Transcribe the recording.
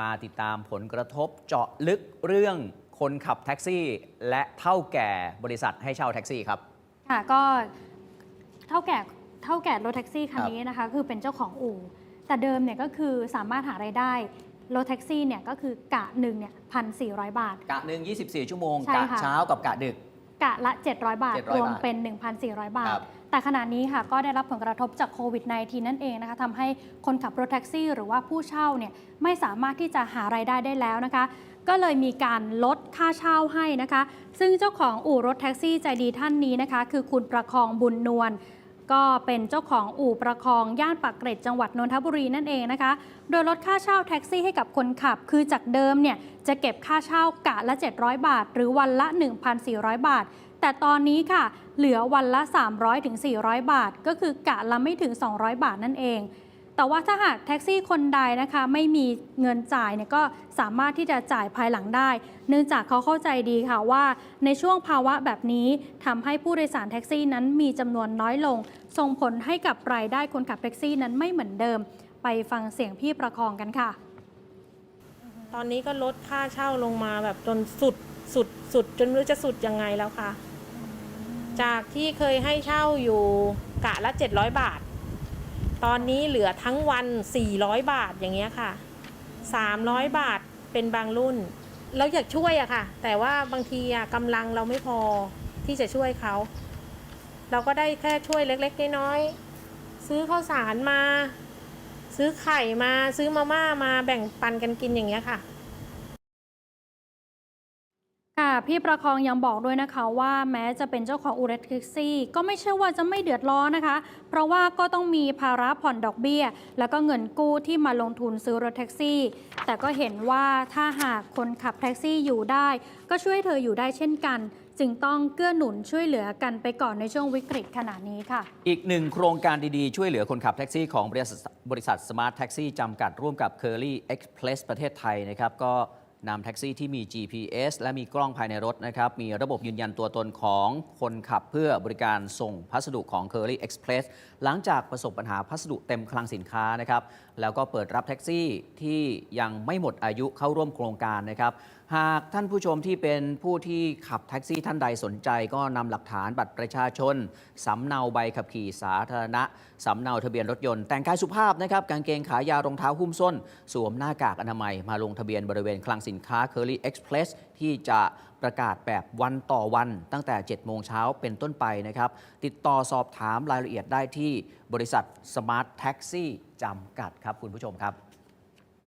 มาติดตามผลกระทบเจาะลึกเรื่องคนขับแท็กซี่ และเท่าแก่บริษัทให้เช่าแท็กซี่ครับ ค่ะก็เท่าแก่เท่าแก่รถแท็กซี่คันครับนี้นะคะ คือเป็นเจ้าของอู่ แต่เดิมเนี่ยก็คือสามารถหารายได้รถแท็กซี่เนี่ยก็คือกะหนึ่งเนี่ยพันสี่บาท กะหนึ่ง24 ชั่วโมง ใช่กะค่ะ เช้ากับกะดึก กะละ 700 บาท 700รวมบาทเป็น 1,400 บาคทรับแต่ขณะนี้ค่ะก็ได้รับผลกระทบจากโควิด -19 นั่นเองนะคะทำให้คนขับรถแท็กซี่ หรือว่าผู้เช่าเนี่ยไม่สามารถที่จะหารายได้ได้แล้วนะคะ ก็เลยมีการลดค่าเช่าให้นะคะ ซึ่งเจ้าของอู่รถแท็กซี่ใจดีท่านนี้นะคะ คือคุณประคองบุญนวล ก็เป็นเจ้าของอู่ประคองย่านปากเกร็ดจังหวัดนนทบุรีนั่นเองนะคะ โดยลดค่าเช่าแท็กซี่ให้กับคนขับ คือจากเดิมเนี่ยจะเก็บค่าเช่ากะละ 700 บาท หรือวันละ 1,400 บาท แต่ตอนนี้ค่ะ เหลือวันละ 300ถึง400 บาท ก็คือกะละไม่ถึง 200 บาทนั่นเอง แต่ว่าถ้าหากแท็กซี่คนใดนะคะไม่มีเงินจ่ายเนี่ยก็สามารถที่จะจ่ายภายหลังได้ เนื่องจากเขาเข้าใจดีค่ะว่า ในช่วงภาวะแบบนี้ทำให้ผู้โดยสารแท็กซี่นั้นมีจำนวนน้อยลง ส่งผลให้กับรายได้คนขับแท็กซี่นั้นไม่เหมือนเดิม ไปฟังเสียงพี่ประคองกันค่ะ ตอนนี้ก็ลดค่าเช่าลงมาแบบจนสุดสุดสุดจนไม่รู้จะสุดยังไงแล้วค่ะ จากที่เคยให้เช่าอยู่กะละ700 บาท ตอนนี้เหลือทั้งวัน 400 บาทอย่างเงี้ยค่ะ 300 บาทเป็นบางรุ่น เราอยากช่วยอะค่ะ แต่ว่าบางทีอะกำลังเราไม่พอที่จะช่วยเขา เราก็ได้แค่ช่วยเล็กๆน้อยๆซื้อข้าวสารมา ซื้อไข่มาซื้อมาม่ามาแบ่งปันกันกินอย่างเงี้ยค่ะ พี่ประคองยังบอกด้วยนะคะว่าแม้จะเป็นเจ้าของอู่รถแท็กซี่ ก็ไม่ใช่ว่าจะไม่เดือดร้อนนะคะ เพราะว่าก็ต้องมีภาระผ่อนดอกเบี้ย แล้วก็เงินกู้ที่มาลงทุนซื้อรถแท็กซี่ แต่ก็เห็นว่าถ้าหากคนขับแท็กซี่อยู่ได้ ก็ช่วยเธออยู่ได้เช่นกัน จึงต้องเกื้อหนุนช่วยเหลือกันไปก่อนในช่วงวิกฤตขณะนี้ค่ะ อีกหนึ่งโครงการดีๆ ช่วยเหลือคนขับแท็กซี่ของบริษัทบริษัทสมาร์ทแท็กซี่จำกัดร่วมกับ Curly Express ประเทศไทยนะครับก็ นำแท็กซี่ที่มี GPS และมีกล้องภายในรถนะครับมีระบบยืนยันตัวตนของคนขับเพื่อบริการส่งพัสดุของ Curly Express หลังจากประสบปัญหาพัสดุเต็มคลังสินค้านะครับแล้วก็เปิดรับแท็กซี่ที่ยังไม่หมดอายุเข้าร่วมโครงการนะครับหากท่านผู้ชมที่เป็นผู้ที่ขับแท็กซี่ท่านใดสนใจ ก็นำหลักฐานบัตรประชาชนสำเนาใบขับขี่สาธารณะสำเนาทะเบียนรถยนต์แต่งกายสุภาพนะครับกางเกงขายาวรองเท้าหุ้มส้น สวมหน้ากากอนามัยมาลงทะเบียนบริเวณคลังสินค้า Curly Express ที่จะประกาศแบบวันต่อวันตั้งแต่ 7 โมงเช้าเป็นต้นไปนะครับ ติดต่อสอบถามรายละเอียดได้ที่บริษัท Smart Taxi จำกัดครับคุณผู้ชมครับ